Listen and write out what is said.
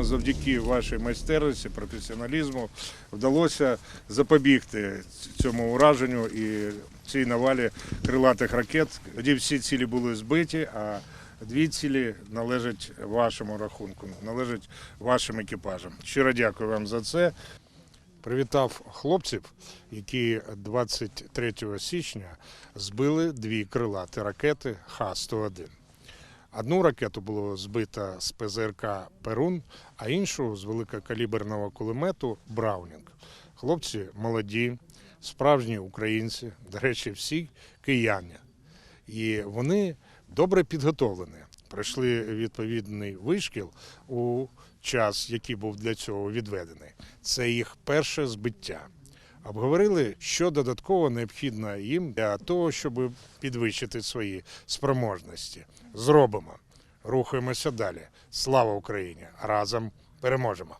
завдяки вашій майстерності, професіоналізму вдалося запобігти цьому ураженню і цій навалі крилатих ракет. Тоді всі цілі були збиті, а дві цілі належать вашому рахунку, належать вашим екіпажам. Щиро дякую вам за це. Привітав хлопців, які 23 січня збили дві крилаті ракети Х-101. Одну ракету було збито з ПЗРК Перун, а іншу з великокаліберного кулемету Браунінг. Хлопці молоді, справжні українці, до речі, всі кияни. І вони добре підготовлені. Пройшли відповідний вишкіл у час, який був для цього відведений. Це їх перше збиття. Обговорили, що додатково необхідно їм для того, щоб підвищити свої спроможності. Зробимо. Рухаємося далі. Слава Україні! Разом переможемо!